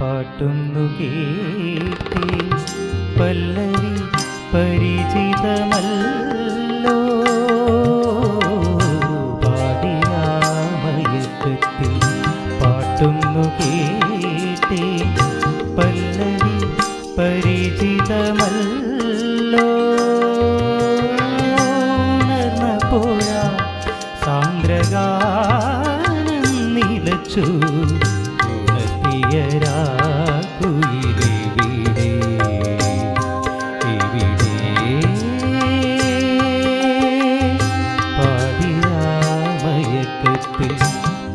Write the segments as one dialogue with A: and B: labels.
A: പാട്ടുന്നു കേട്ടേ. പല്ലവി പരിചിതമല്ലോ. പാടിയാമയത്തിൽ പാട്ടുന്നു കേട്ടേ. പല്ലവി പരിചിതമല്ലോ. ഉണർന്നപ്പോഴ സാന്ദ്രഗാനം നിലച്ചു.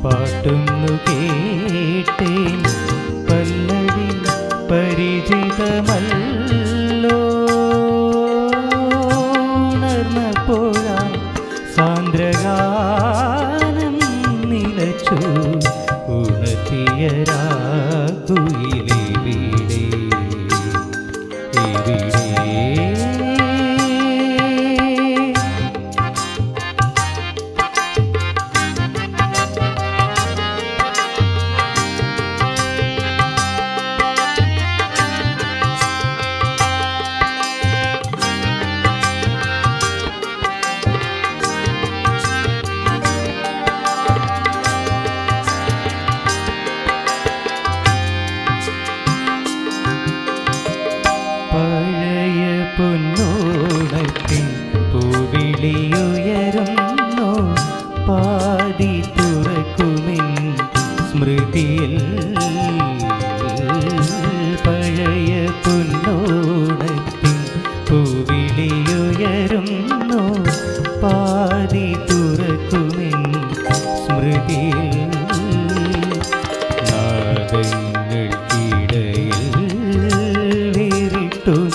A: പാട്ടുന്നു കേട്ടേൻ പല്ലവി പരിചിതമല്ലോ. ഉണർത്തിയ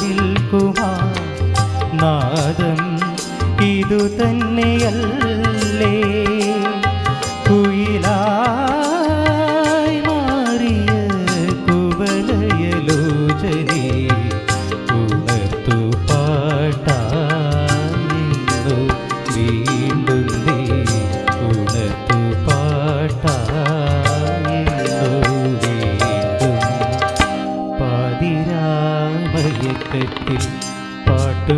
A: നിൽക്കുമാ നാദം ഇതു തന്നെയല്ലേ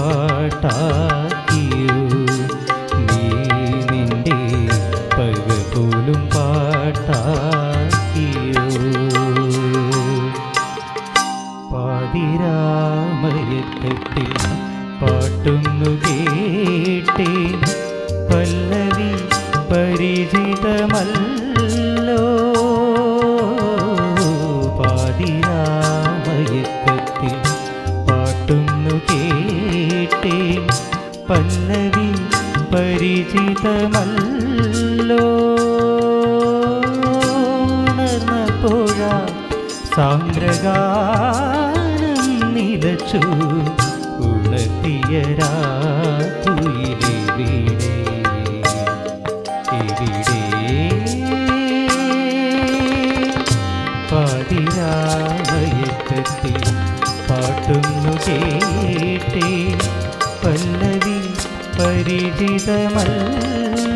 A: പാട്ടാക്കിയോ. നീ നിന്റെ പകൽ പോലും പാട്ടാക്കിയോ. പാതിരാമയക്കത്തിൽ പാട്ടുന്നു കേട്ടേ. പല്ലവി പരിചിതമല്ലോ. പരിചിതമല്ലോ. ഉണർന്നപ്പോഴ സാന്ദ്രഗാനം നിലച്ചു. ഉണ ഉണർത്തിയ രാത്രിയിലെവിടെ എവിടെ പാതിരാമയക്കത്തിൽ പാട്ടുന്നു കേട്ടേ പല്ലവി പരിചിതമല്ലോ.